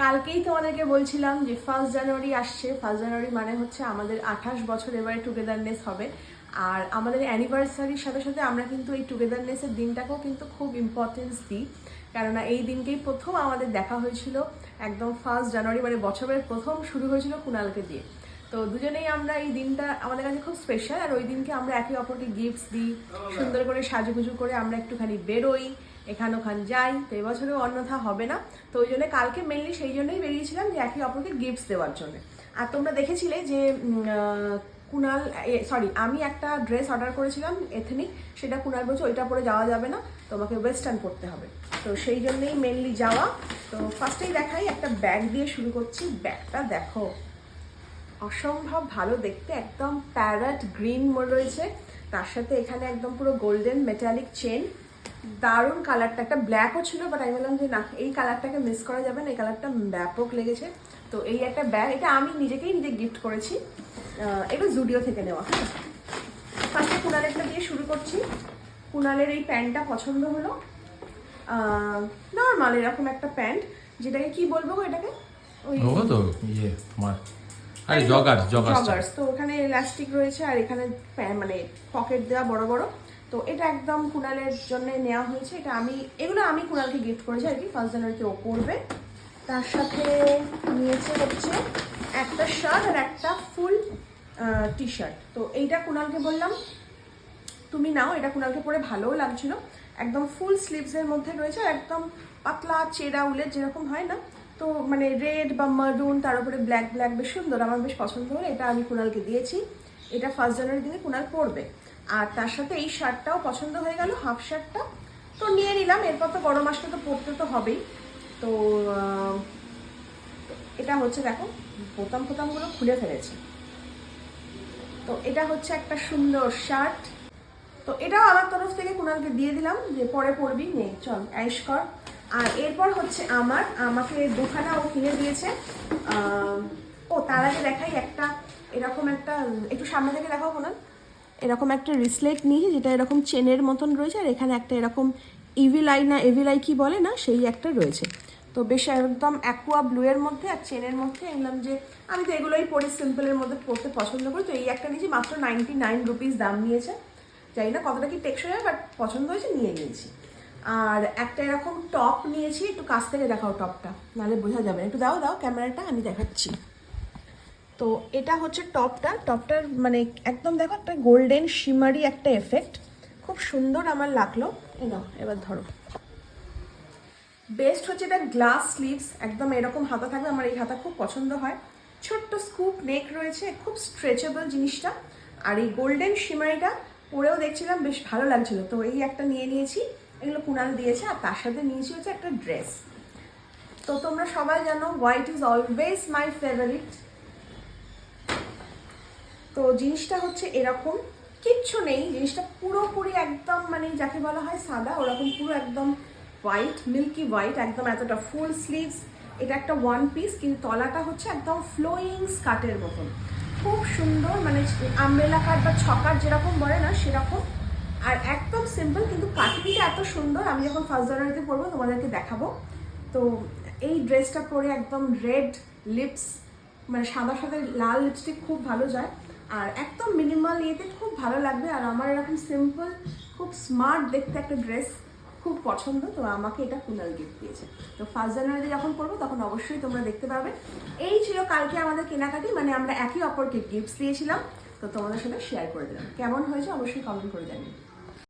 কালকেই তোমাদেরকে বলছিলাম যে ফার্স্ট জানুয়ারি আসছে। ফার্স্ট জানুয়ারি মানে হচ্ছে আমাদের আঠাশ বছর এবারে টুগেদারনেস হবে। আর আমাদের অ্যানিভার্সারির সাথে সাথে আমরা কিন্তু এই টুগেদারনেসের দিনটাকেও কিন্তু খুব ইম্পর্টেন্স দিই। কেননা এই দিনকেই প্রথম আমাদের দেখা হয়েছিল। একদম ফার্স্ট জানুয়ারি মানে বছরের প্রথম শুরু হয়েছিল কুনালকে দিয়ে। তো দুজনেই আমরা এই দিনটা আমাদের কাছে খুব স্পেশাল আর ওই দিনকে আমরা একে অপরকে গিফটস দিই। সুন্দর করে সাজুগুজু করে আমরা একটুখানি বেরোই। এখান ওখান যাই, তো এবছরেও অন্যথা হবে না। তো ওই জন্য কালকে মেনলি সেই জন্যই বেরিয়েছিলাম যে একে অপরকে গিফটস দেওয়ার জন্য। আর তোমরা দেখেছিলে যে কুনাল সরি আমি একটা ড্রেস অর্ডার করেছিলাম এথেনিক সেটা কুনাল বলছে, ওইটা পরে যাওয়া যাবে না, তোমাকে ওয়েস্টার্ন পরতে হবে। তো সেই জন্যই মেনলি যাওয়া। তো ফার্স্টেই দেখাই, একটা ব্যাগ দিয়ে শুরু করছি। ব্যাগটা দেখো, অসম্ভব ভালো দেখতে, একদম প্যারাট গ্রিন রয়েছে। তার সাথে এখানে একদম পুরো গোল্ডেন মেটালিক চেন দারুণ কালারটা একটা ব্ল্যাকও ছিল বাট আমি বললাম যে না এই কালারটাকে মিস করা যাবে না এই কালারটা ব্যাপক লেগেছে। তো এই একটা ব্যাগ এটা আমি নিজেকেই নিজে গিফট করেছি। এটা জুডিও থেকে নেওয়া। ফার্স্টে কুনালেরটা দিয়ে শুরু করছি। কুনালের এই প্যান্টটা পছন্দ হলো। নর্মাল এরকম একটা প্যান্ট যেটাকে কি বলব গো এটাকে? ওই তো ইয়ে তোমার আরে জগার জগার জগার্স তো ওখানে ইলাস্টিক রয়েছে আর এখানে মানে পকেট দেওয়া বড় বড়। তো এটা একদম কুণালের জন্য নেওয়া হয়েছে। এটা আমি এগুলো আমি কুণালকে গিফট করেছি আর কি ফার্স্ট জানুয়ারিতে ও পরবে। তার সাথে নিয়েছে হচ্ছে একটা শার্ট আর একটা ফুল টি শার্ট তো এইটা কুণালকে বললাম, তুমি নাও, এটা কুণালকে পরে ভালোও লাগছিল। একদম ফুল স্লিভসের মধ্যে রয়েছে আর একদম পাতলা চেরা উলের যেরকম হয় না, তো মানে রেড বা মারুন তার উপরে ব্ল্যাক ব্ল্যাক বেশ সুন্দর। আমার বেশ পছন্দ হলো, এটা আমি কুণালকে দিয়েছি। এটা ফার্স্ট জানুয়ারি দিনে কুণাল পরবে। আর তার সাথে এই শার্টটাও পছন্দ হয়ে গেল, হাফ শার্টটা। তো নিয়ে নিলাম, এরপর তো গরম আসলে তো পরতে তো হবেই। তো এটা হচ্ছে দেখো, বোতাম ফোতামগুলো খুলে ফেলেছে। তো এটা হচ্ছে একটা সুন্দর শার্ট। তো এটাও আমার তরফ থেকে কুণালকে দিয়ে দিলাম যে পরে পরবি, নে, চল অ্যাশ কর। আর এরপর হচ্ছে আমার, আমাকে দুখানা ও কিনে দিয়েছে। ও, তার আগে দেখাই একটা, এরকম একটা, একটু সামনে থেকে দেখাও কুণাল এরকম একটা রিসলেট নিয়েছি যেটা এরকম চেনের মতন রয়েছে, আর এখানে একটা এরকম ইভিলাই না এভিলাই কি বলে না, সেই একটা রয়েছে। তো বেশ একদম অ্যাকুয়া ব্লু এর মধ্যে আর চেনের মধ্যে এলাম যে, আমি তো এগুলোই পরি সিম্পলের মধ্যে পড়তে পছন্দ করি। তো এই একটা নিয়েছি, মাত্র নাইনটি নাইন রুপিস দাম নিয়েছে। জানি না কতটা কি টেকসই হয় বাট পছন্দ হয়েছে, নিয়ে নিয়েছি। আর একটা এরকম টপ নিয়েছি, একটু কাছ থেকে দেখাও টপটা নাহলে বোঝা যাবে একটু দাও দাও, ক্যামেরাটা, আমি দেখাচ্ছি। তো এটা হচ্ছে টপটা। টপটার মানে একদম দেখো একটা গোল্ডেন শিমারি একটা এফেক্ট খুব সুন্দর আমার লাগল। এবার ধরো। বেস্ট হচ্ছে এটা গ্লাস স্লিভস একদম এরকম হাতা থাকবে আমার এই হাতা খুব পছন্দ হয়। ছোট্ট স্কুপ নেক রয়েছে, খুব স্ট্রেচেবল জিনিসটা। আর এই গোল্ডেন শিমারিটা পরেও দেখছিলাম, বেশ ভালো লাগছিল। তো এই একটা নিয়ে নিয়েছি, এগুলো কুনাল দিয়েছে আর তার সাথে নিয়েছি হচ্ছে একটা ড্রেস তো তোমরা সবাই জানো white is always my favourite তো জিনিসটা হচ্ছে এরকম। কিচ্ছু নেই, জিনিসটা পুরোপুরি একদম মানে যাকে বলা হয় সাদা, ওরকম পুরো একদম হোয়াইট মিল্কি হোয়াইট একদম এতটা ফুল স্লিভস এটা একটা ওয়ান পিস কিন্তু তলাটা হচ্ছে একদম ফ্লোয়িং স্কার্টের মতন। খুব সুন্দর মানে আমব্রেলা কাট বা ছকার যেরকম বলে না, সেরকম। আর একদম সিম্পল কিন্তু কাটিংটা এত সুন্দর, আমি যখন ফার্স্ট জানুয়ারিতে পরবো, তোমাদেরকে দেখাবো। তো এই ড্রেসটা পরে একদম রেড লিপস মানে সাদা সাদা লাল লিপস্টিক খুব ভালো যায়। আর একদম মিনিমাল ইয়েতে খুব ভালো লাগবে। আর আমার এরকম সিম্পল খুব স্মার্ট দেখতে একটা ড্রেস খুব পছন্দ, তো আমাকে এটা কুনাল গিফট দিয়েছে। তো ফার্স্ট জানুয়ারিতে যখন করব তখন অবশ্যই তোমরা দেখতে পাবে। এই ছিল কালকে আমাদের কেনাকাটি মানে আমরা একই অপরকে গিফটস দিয়েছিলাম, তো তোমাদের সাথে শেয়ার করে দিলাম। কেমন হয়েছে অবশ্যই কমেন্ট করে জানিয়ে